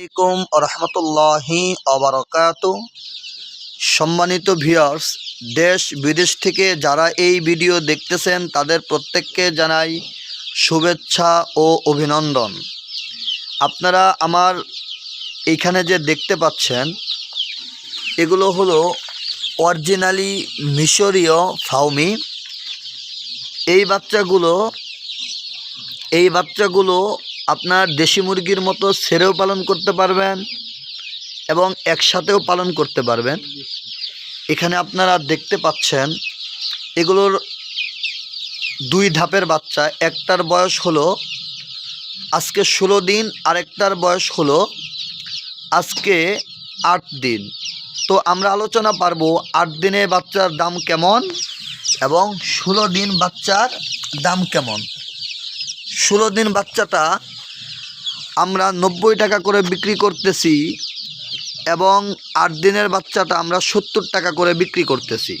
আলাইকুম রহমতুল্লাহি অবরকাত। সম্মানিত ভিউয়ার্স, দেশ বিদেশ থেকে যারা এই ভিডিও দেখতেছেন, তাদের প্রত্যেককে জানাই শুভেচ্ছা ও অভিনন্দন। আপনারা আমার এইখানে যে দেখতে পাচ্ছেন, এগুলো হলো অরিজিনালি মিশরীয় ফাউমি এই বাচ্চাগুলো এই বাচ্চাগুলো আপনার দেশি মুরগির মতো ছেড়েও পালন করতে পারবেন এবং একসাথেও পালন করতে পারবেন। এখানে আপনারা দেখতে পাচ্ছেন, এগুলোর দুই ধাপের বাচ্চা, একটার বয়স হলো আজকে ষোলো দিন, আরেকটার বয়স হলো আজকে আট দিন। তো আমরা আলোচনা পারব আট দিনে বাচ্চার দাম কেমন এবং ষোলো দিন বাচ্চার দাম কেমন। ষোলো দিন বাচ্চাটা আমরা নব্বই টাকা করে বিক্রি করতেছি এবং আট দিনের বাচ্চাটা আমরা সত্তর টাকা করে বিক্রি করতেছি।